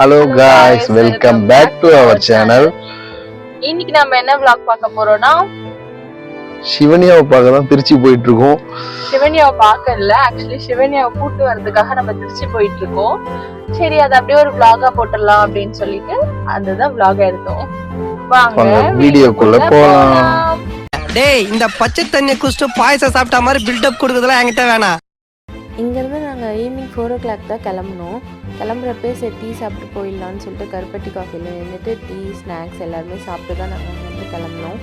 Hello guys welcome back to our channel இன்னைக்கு நம்ம என்ன vlog பார்க்க போறோம்னா? சிவனியாவை பார்க்க தான் திருச்சி போயிட்டு இருக்கோம் சிவன்யாவை பார்க்க இல்ல ஆக்சுவலி சிவன்யாவை கூட்டு வர்றதுக்காக நம்ம திருச்சி போயிட்டு இருக்கோம் சரி அதை அப்படியே ஒரு vlog-ஆ போட்டுடலாம் அப்படின்னு சொல்லிட்டு அதுதான் vlog எடுத்தோம். வாங்க வாங்க வீடியோக்குள்ள போலாம். டேய் இந்த பச்சை தண்ணி குடிச்சிட்டு பாயசம் சாப்பிட்ட மாதிரி பில்டப் கொடுக்குறதுலாம் என்கிட்ட வேணாம். இங்கேருந்து நாங்கள் ஈவினிங் ஃபோர் ஓ கிளாக் தான் கிளம்புனோம் கிளம்புறப்பே சரி டீ சாப்பிட்டு போயிடலான்னு சொல்லிட்டு கருப்பட்டி காஃபியில் நின்றுட்டு டீ ஸ்நாக்ஸ் எல்லாருமே சாப்பிட்டு தான் நாங்கள் வந்து கிளம்புனோம்.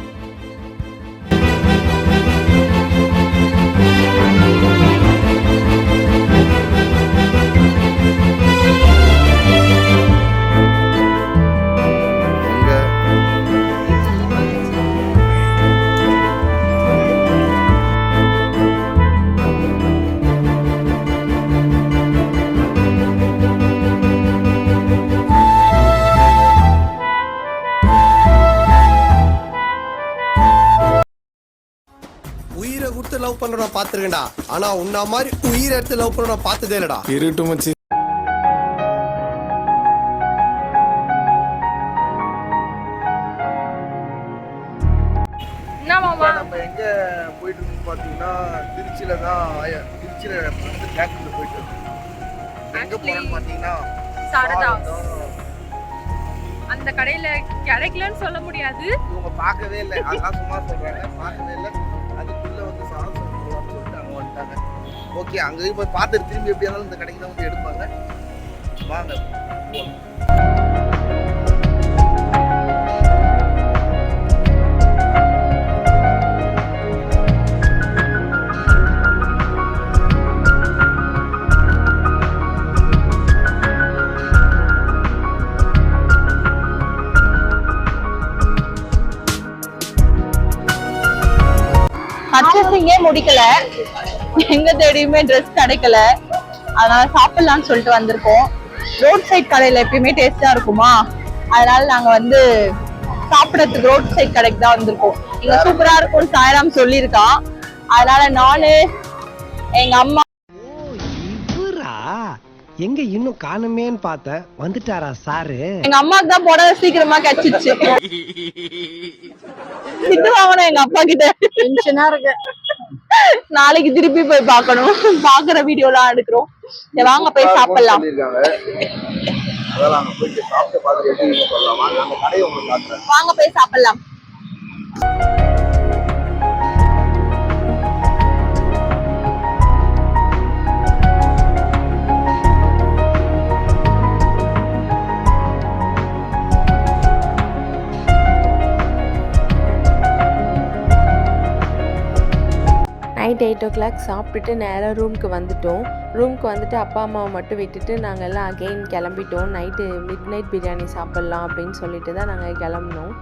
பண்ற நான் பாத்துருக்கேன்டா ஆனா உன்ன மாதிரி உயிரை எடுத்து லவ் பண்ண நான் பார்த்ததே இல்லடா. இருட்டு மச்சி நம்ம எங்க போயிட்டு இருக்கோம் பாத்தீங்கன்னா திருச்சியில தான் திருச்சியில வந்து பேக்கரியில் போயிட்டு இருக்கோம் எங்க போறோம்னு பாத்தீங்கன்னா சாரதா சாரதா. அந்த கடையில கிடைக்கலன்னு சொல்ல முடியாது. இவங்க பார்க்கவே இல்லை. அதான் சும்மா சொல்றாங்க. பார்க்கவே இல்லை. சொல்லிட்டு வந்துட்டாங்க ஓகே அங்க போய் பார்த்துட்டு திரும்பி எப்படி இருந்தாலும் இந்த கடைக்கு தான் வந்து எடுப்பாங்க. வாங்க. பர்ச்சேசிங்கே முடிக்கல. எங்க தேடியுமே ட்ரெஸ் கிடைக்கல. அதனால சாப்பிடலாம்னு சொல்லிட்டு வந்திருக்கோம். ரோட் சைட் கடையில எப்பயுமே டேஸ்டா இருக்குமா? அதனால நாங்க வந்து சாப்பிடறதுக்கு ரோட் சைட் கடைக்கு தான் வந்திருக்கோம். இங்க சூப்பரா இருக்கும்னு சாயராம் சொல்லியிருக்கான் அதனால நானு எங்க அம்மா எங்க இன்னும் காணுமேன்னு பார்த்தேன் வந்துட்டாரா சாரு? எங்க அம்மாக்கு தான் புடவை சீக்கிரமா கிடைச்சிச்சு. திட்டு வாங்கணும் எங்க அப்பா கிட்ட. டென்ஷனா இருக்கு. நாளைக்கு திருப்பி போய் பார்க்கணும். பாக்குற வீடியோலாம் எடுக்கிறோம். சரி, வாங்க போய் சாப்பிடலாம். சொல்லியிருக்காங்க அதெல்லாம் அங்க நைட் எயிட் ஓ கிளாக் சாப்பிட்டுட்டு நேராக ரூமுக்கு வந்துட்டோம். ரூமுக்கு வந்துட்டு அப்பா அம்மாவை மட்டும் விட்டுட்டு நாங்கள் எல்லாம் அகெயின் கிளம்பிட்டோம். நைட்டு மிட் நைட் பிரியாணி சாப்பிட்லாம் அப்படின்னு சொல்லிட்டு தான் நாங்கள் கிளம்புனோம்.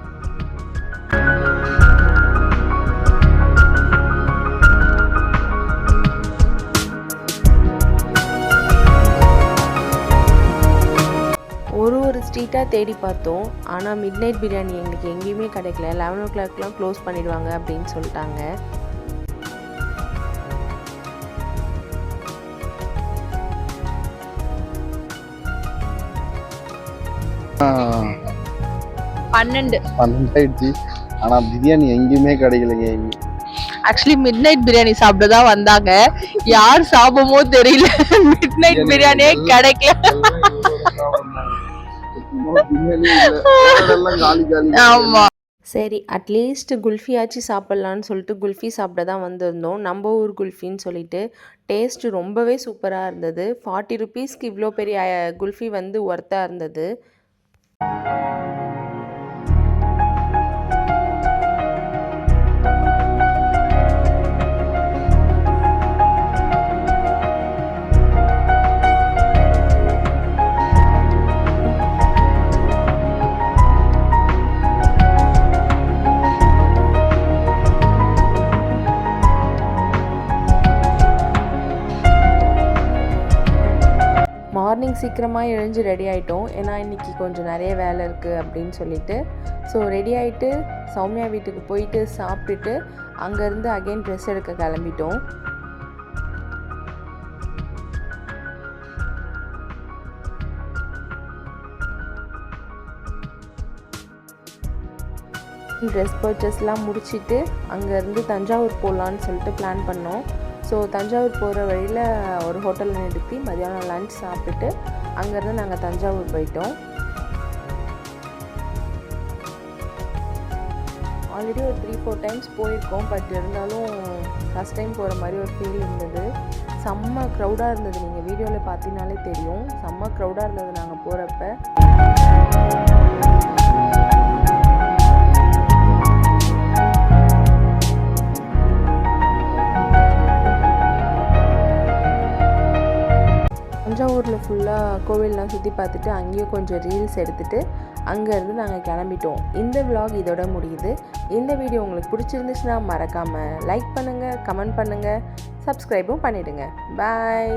ஒரு ஒரு ஸ்ட்ரீட்டாக தேடி பார்த்தோம். ஆனால் மிட் நைட் பிரியாணி எங்களுக்கு எங்கேயுமே கிடைக்கல. லெவன் ஓ கிளாக்லாம் க்ளோஸ் பண்ணிடுவாங்க அப்படின்னு சொல்லிட்டாங்க. பன்னெண்டு. பன்னெண்டாயிடுச்சு ஆனா பிரியாணி எங்கேயுமே கிடைக்கலைங்க. ஆக்சுவலி மிட் நைட் பிரியாணி சாப்பிட தான் வந்தாங்க. யார் சாப்பிடுமோ தெரியல. மிட் நைட் பிரியாணியே கிடைக்கல. ஆமா. சரி அட்லீஸ்ட் குல்ஃபியாச்சு சாப்பிட்லான்னு சொல்லிட்டு குல்ஃபி சாப்பிட தான் வந்திருந்தோம். நம்ம ஊர் குல்ஃபின்னு சொல்லிட்டு. டேஸ்ட் ரொம்பவே சூப்பராக இருந்தது. ஃபார்ட்டி ருபீஸ்க்கு இவ்வளோ பெரிய குல்ஃபி வந்து ஒர்த்தாக இருந்தது. சீக்கிரமாக எழுஞ்சு ரெடி ஆகிட்டோம் ஏன்னா இன்றைக்கி கொஞ்சம் நிறைய வேலை இருக்குது அப்படின்னு சொல்லிட்டு. ஸோ ரெடி ஆகிட்டு சௌமியா வீட்டுக்கு போயிட்டு சாப்பிட்டுட்டு அங்கேருந்து அகெயின் ட்ரெஸ் எடுக்க கிளம்பிட்டோம். ட்ரெஸ் பர்ச்சஸ்லாம் முடிச்சுட்டு அங்கேருந்து தஞ்சாவூர் போகலான்னு சொல்லிட்டு பிளான் பண்ணோம். ஸோ தஞ்சாவூர் போகிற வழியில் ஒரு ஹோட்டலில் நிறுத்தி மதியானம் லஞ்ச் சாப்பிட்டுட்டு அங்கேருந்து நாங்கள் தஞ்சாவூர் போயிட்டோம். ஆல்ரெடி ஒரு த்ரீ ஃபோர் டைம்ஸ் போயிருக்கோம். பட் இருந்தாலும் ஃபஸ்ட் டைம் போகிற மாதிரி ஒரு ஃபீல் இருந்தது. செம்ம க்ரௌடாக இருந்தது. நீங்கள் வீடியோவில் பார்த்தீங்கனாலே தெரியும். செம்ம க்ரௌடாக இருந்தது நாங்கள் போகிறப்ப கோவில்லாம் சுற்றி பார்த்துட்டு அங்கேயும் கொஞ்சம் ரீல்ஸ் எடுத்துகிட்டு அங்கேருந்து நாங்கள் கிளம்பிட்டோம். இந்த விலாக் இதோட முடியுது. இந்த வீடியோ உங்களுக்கு பிடிச்சிருந்துச்சுன்னா மறக்காமல் லைக் பண்ணுங்கள் கமெண்ட் பண்ணுங்கள் சப்ஸ்கிரைபும் பண்ணிவிடுங்க பாய்